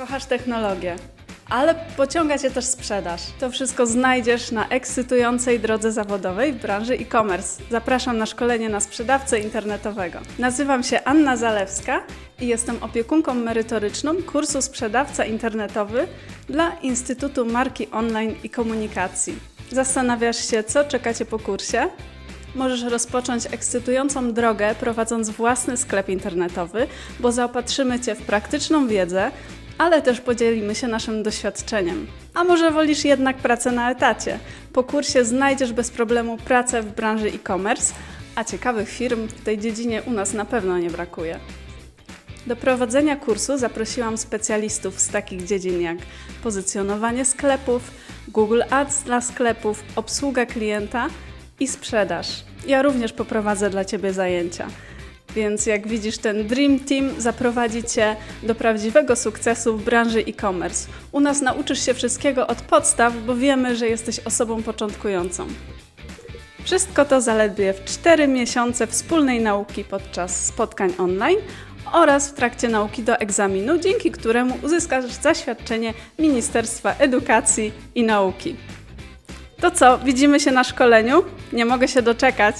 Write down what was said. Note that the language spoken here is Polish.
Kochasz technologię, ale pociąga Cię też sprzedaż. To wszystko znajdziesz na ekscytującej drodze zawodowej w branży e-commerce. Zapraszam na szkolenie na sprzedawcę internetowego. Nazywam się Anna Zalewska i jestem opiekunką merytoryczną kursu Sprzedawca Internetowy dla Instytutu Marki Online i Komunikacji. Zastanawiasz się, co czeka Cię po kursie? Możesz rozpocząć ekscytującą drogę prowadząc własny sklep internetowy, bo zaopatrzymy Cię w praktyczną wiedzę, ale też podzielimy się naszym doświadczeniem. A może wolisz jednak pracę na etacie? Po kursie znajdziesz bez problemu pracę w branży e-commerce, a ciekawych firm w tej dziedzinie u nas na pewno nie brakuje. Do prowadzenia kursu zaprosiłam specjalistów z takich dziedzin jak pozycjonowanie sklepów, Google Ads dla sklepów, obsługa klienta i sprzedaż. Ja również poprowadzę dla Ciebie zajęcia. Więc jak widzisz, ten Dream Team zaprowadzi Cię do prawdziwego sukcesu w branży e-commerce. U nas nauczysz się wszystkiego od podstaw, bo wiemy, że jesteś osobą początkującą. Wszystko to zaledwie w 4 miesiące wspólnej nauki podczas spotkań online oraz w trakcie nauki do egzaminu, dzięki któremu uzyskasz zaświadczenie Ministerstwa Edukacji i Nauki. To co, widzimy się na szkoleniu? Nie mogę się doczekać.